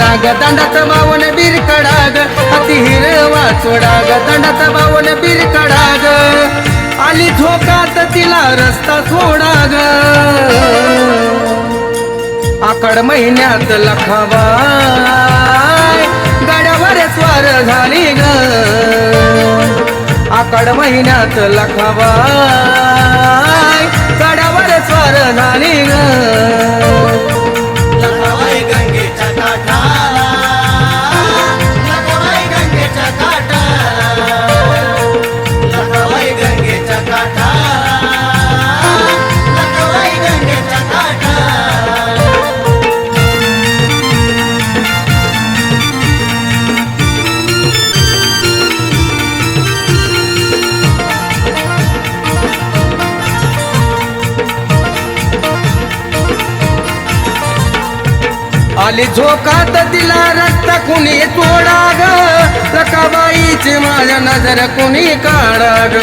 ग दंडात बावन बिरकडा ग अति हिरवा चोडा ग दंडात बावन बिरकडा ग आली झोकात तिला रस्ता सोडा ग आकड महिन्यात लखावा गाड्यावर स्वार झाली ग. आकड महिन्यात लखावा गाड्यावर स्वार झाली ग. खाली झोकात तिला रस्ता कुणी तोडा ग लकाबाईची माझ्या नजर कुणी काढा ग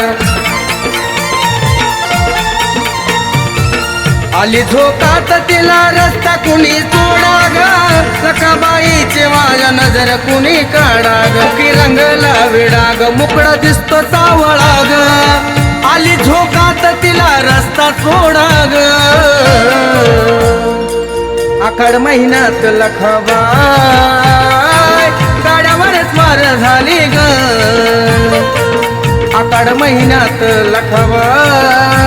आली झोकात तिला रस्ता कुणी तोडा ग लकाबाईची माझ्या नजर कुणी काढा ग की रंगला विडा ग मुकडा दिसतो सावळा ग आली झोकात तिला रस्ता सोडा ग आखाड महिन्यात लखवाय गाड्यावर स्वार झाली ग. आखाड महिन्यात लखवाय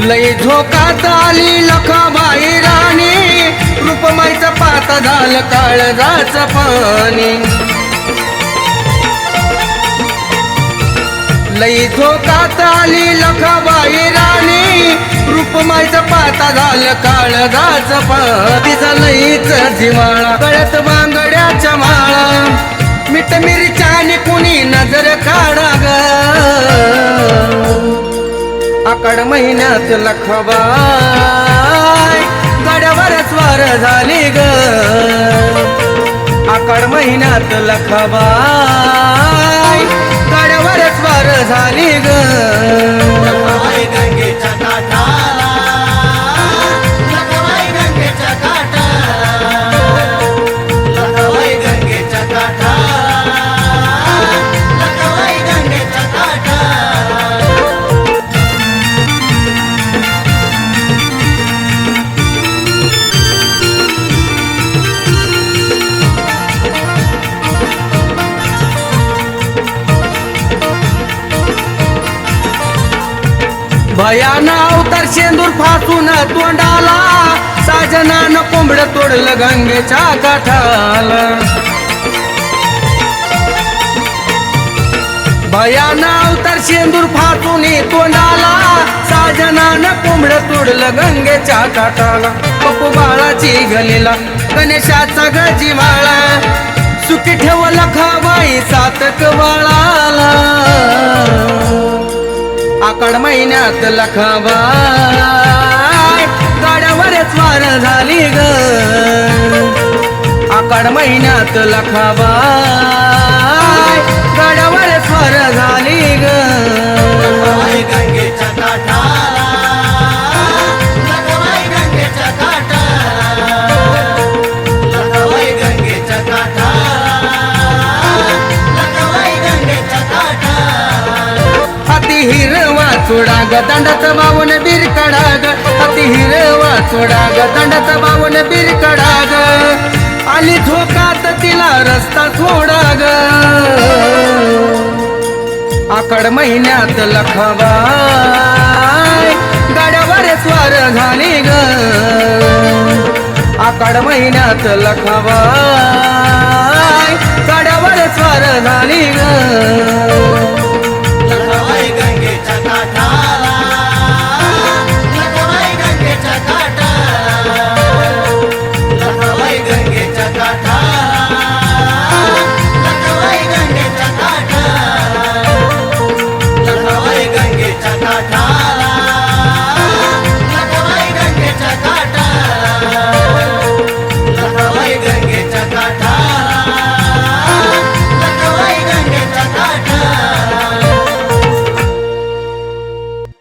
लय झोकात आली लखाबाई राणी. रूपमाईचा पाता झालं काळजाच पाणी. लई झोकात आली लखाबाई राणी. रूपमाईचा पाता झालं काळजाच पातीचा लईच जिवाळा कळत बांगड्याच्या माळा. मिठ मिरच्याने कुणी नजर काढा. ग महिन्यात लखबाय गड्यावर स्वार झाली ग. आकड महिन्यात लखबाय गड्यावर स्वार झाली ग. भयाना अवतार शेंदूर फासून तोंडाला. साजनानं कोंबड तोडलं गंगेच्या काठाला. भयाना अवतार शेंदूर फासून तोंडाला. साजनानं कोंबड तोडलं गंगेच्या काठाला. पप्पू बाळाची गलीला गणेशाचा गजीवाळा. सुखी ठेवला खावाई सातक बाळाला आकड महिन्यात लखावा. गाड्यावर स्वार झाली ग. आकड महिन्यात लखावा. चोडा ग बीर कडाग ग अति हिरवा चोडाग ग दंडात बीर कडाग आली झोकात तिला रस्ता सोडाग. आकड महिन्यात लखबाय गाड्यावर स्वार झाली ग. आकड महिन्यात लखबाय गाड्यावर स्वार झाली ग.